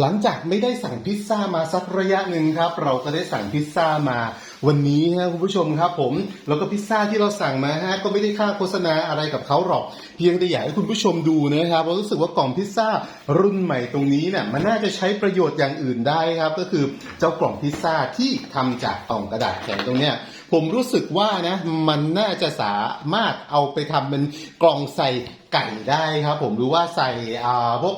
หลังจากไม่ได้สั่งพิซซ่ามาสักระยะหนึ่งครับ เราก็ได้สั่งพิซซ่ามาวันนี้ฮะคุณผู้ชมครับผมแล้วก็พิซซ่าที่เราสั่งมาฮะก็ไม่ได้ค่าโฆษณาอะไรกับเขาหรอก เพียงแต่อยากให้คุณผู้ชมดูนะครับว่ารู้สึกว่ากล่องพิซซ่ารุ่นใหม่ตรงนี้เนี่ยมันน่าจะใช้ประโยชน์อย่างอื่นได้ครับ ก็คือเจ้ากล่องพิซซ่าที่ทำจากกล่องกระดาษแข็งตรงเนี้ยผมรู้สึกว่านะมันน่าจะสามารถเอาไปทำเป็นกล่องใส่ไก่ได้ครับผมหรือว่าใส่อ่าพวก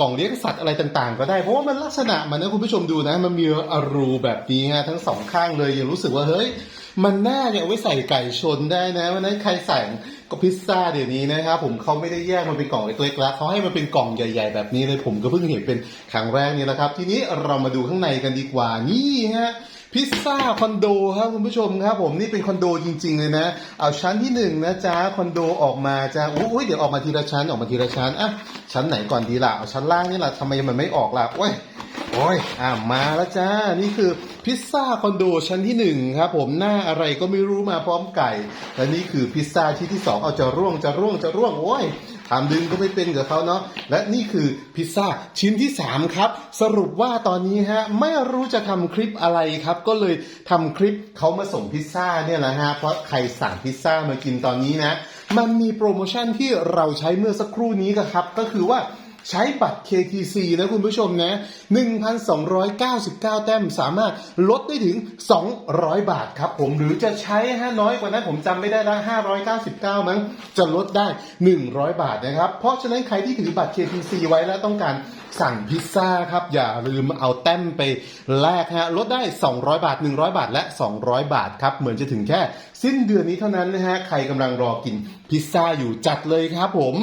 กล่องเลี้ยงสัตว์อะไรต่างๆ ก็ได้เพราะว่ามันลักษณะมันนะคุณผู้ชมดูนะมันมีรูแบบนี้ฮะทั้งสองข้างเลยยังรู้สึกว่าเฮ้ยมันน่าเนี่ยไว้ใส่ไก่ชนได้นะวันนั้นใครสั่งก็พิซซ่าเดี๋ยวนี้นะครับผมเขาไม่ได้แยกมันเป็นกล่องเล็กๆแล้วเขาให้มันเป็นกล่องใหญ่ ๆ แบบนี้เลยผมก็เพิ่งเห็นเป็นครั้งแรกนี่แหละครับ ทีนี้เรามาดูข้างในกันดีกว่านี่ฮะพิซซ่าคอนโดครับคุณผู้ชมครับผมนี่เป็นคอนโดจริง ๆ เลยนะ เอาชั้นที่หนึ่งนะจ๊ะคอนโดออกมาจ้าอุ้ยเดี๋ยวออกมาทีละชั้นออกมาทีละชั้นอะชั้นไหนก่อนดีล่ะเอาชั้นล่างนี่แหละทำไมมันไม่ออกล่ะโอ้ย โอ้ยอะมาแล้วจ้า นี่คือพิซซ่าคอนโดชั้นที่หนึ่งครับผมหน้าอะไรก็ไม่รู้มาพร้อมไก่ และนี่คือพิซซ่าที่ที่สองเอาจะร่วงจะร่วงจะร่วงโอ้ยทำดึงก็ไม่เป็นกับเขาเนาะและนี่คือพิซซ่าชิ้นที่ 3 ครับ สรุปว่าตอนนี้ฮะไม่รู้จะทำคลิปอะไรครับ ก็เลยทำคลิปเขามาส่งพิซซ่าเนี่ยแหละฮะเพราะใครสั่งพิซซ่ามากินตอนนี้นะ มันมีโปรโมชั่นที่เราใช้เมื่อสักครู่นี้ครับก็คือว่า ใช้บัตร KTC นะคุณผู้ชมนะ 1,299 แต้มสามารถลดได้ถึง 200 บาทครับผมหรือจะใช้ฮะน้อยกว่านั้นผมจำไม่ได้ละ599 มั้ง จะลดได้ 100 บาทนะครับ เพราะฉะนั้นใครที่ถือบัตร KTC ไว้แล้วต้องการสั่งพิซซ่าครับ อย่าลืมเอาแต้มไปแลกฮะลดได้ 200 บาท 100 บาทและ 200 บาทครับ เหมือนจะถึงแค่ สิ้นเดือนนี้เท่านั้นนะฮะใครกำลังรอกินพิซซ่าอยู่จัดเลยครับผม